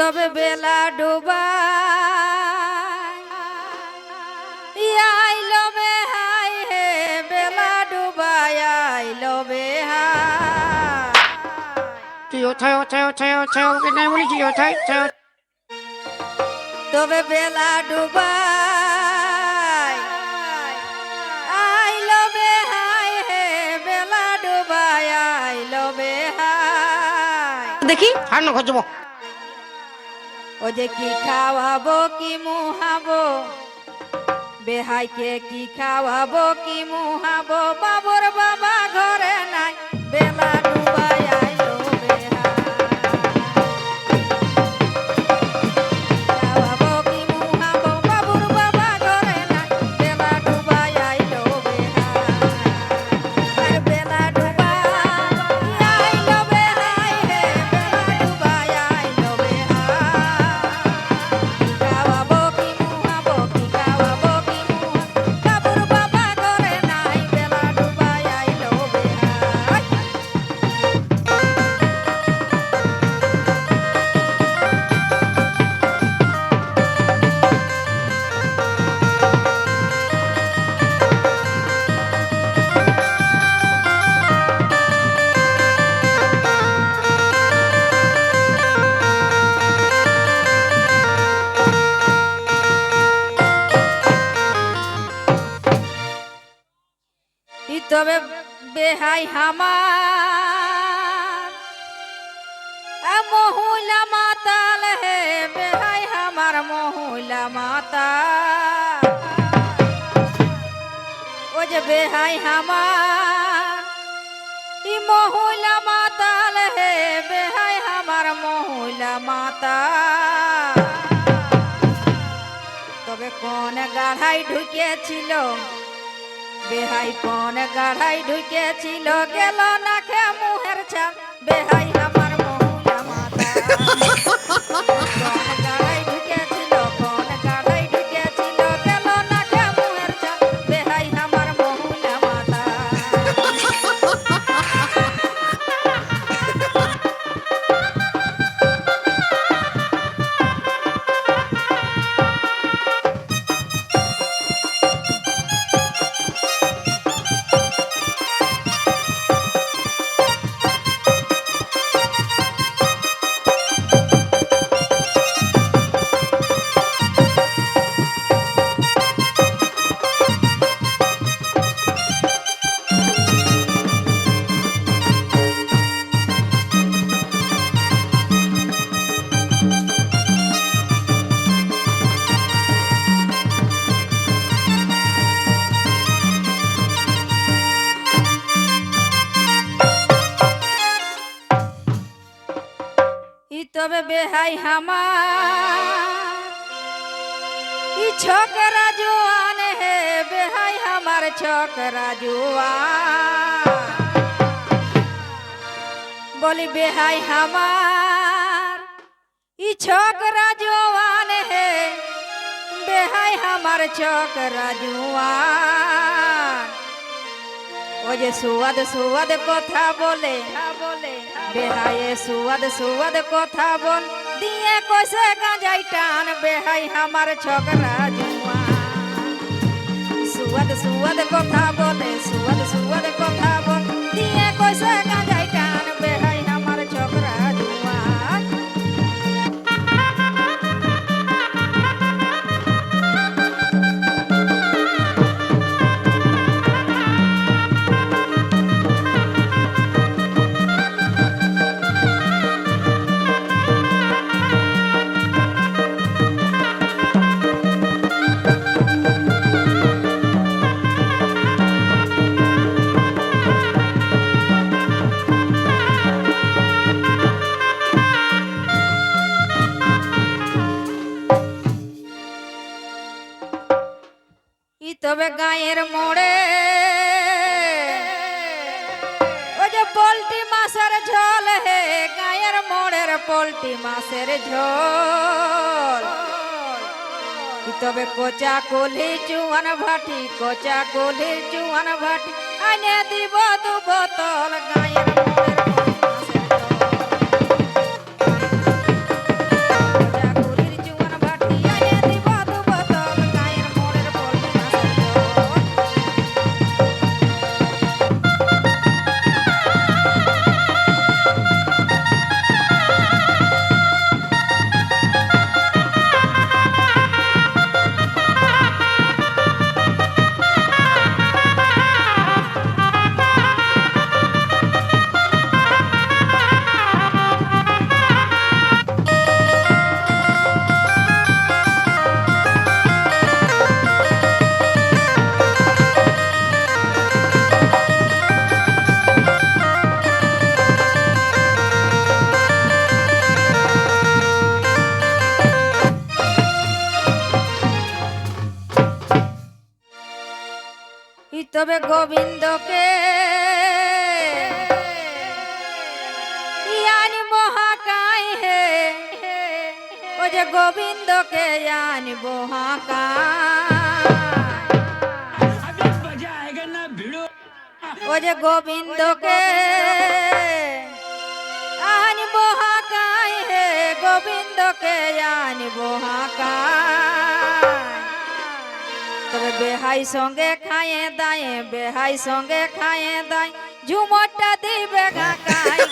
তবে বেলা ডুবা আইলো বে হাই হে বেলা ডুবাই আইলো বে হাই। তুই ওঠায় ওঠায় ওঠায় ওঠায় ওকে নাই বলেছি ওঠায় ওঠায় তবে বেলা ডুবাই। আইলো বে হাই হে বেলা ডুবাই আইলো বে হাই। দেখি। আর না খোঁজবো ও যে কি খাওয়াবো, কি মুহাবো? বেহাইকে কি খাওয়াবো, কি মুহাবো? বাবর বাবা ঘরে নাই বেলা তবে বেহাই হামার। মহুলা মাতাল হে, বেহাই হামার মহুলা মাতা ও যে বেহাই হামার, ই মহুলা মাতাল হে, বেহাই হামার মহুলা মাতা তবে কোন গাঢ়াই ঢুকেছিল বেহাই কোন গাড়াই ঢুকেছিল গেল না খে মুহের ছাপ বেহাই আমার মহুলা মাতা। তবে বেহাই হামার ই ছোকরা হে বেহাই হামার জুয়ান বলি বেহাই হামার ই ছোকরা জুয়ান হে বেহাই হামার ছোকরা জুয়ান ও যে সুয়াদ সুয়াদ কথা বলে। বলে বেহায়ে সুয়াদ সুয়াদ কথা বল। দিয়ে কইছে, গাঁজাই টান বেহাই আমার ছগরা জুয়া সুয়াদ সুয়াদ তবে গায়ের মোড়ে। ও যে পোল্ট্রি মাছের ঝোল হে, গায়ের মোড়ের পোল্ট্রি মাছের ঝোল। তবে কোচা কোলি চুয়ান ভাটি, কোচা কোলি চুয়ান ভাটি, আনে দিব দু বোতল গায়ের তবে গোবিন্দকে ইয়ান হে। যে গোবিন্দকে ইয়ান হাকা ও যে গোবিন্দকে আনি মহাকায় হে। গোবিন্দকে ইয়ান হাকা তবে বেহাই সঙ্গে খায়ে দায়ে বেহাই সঙ্গে খায়ে দায় ঝুমরটা দিবে গাকাই গোবিন্দকে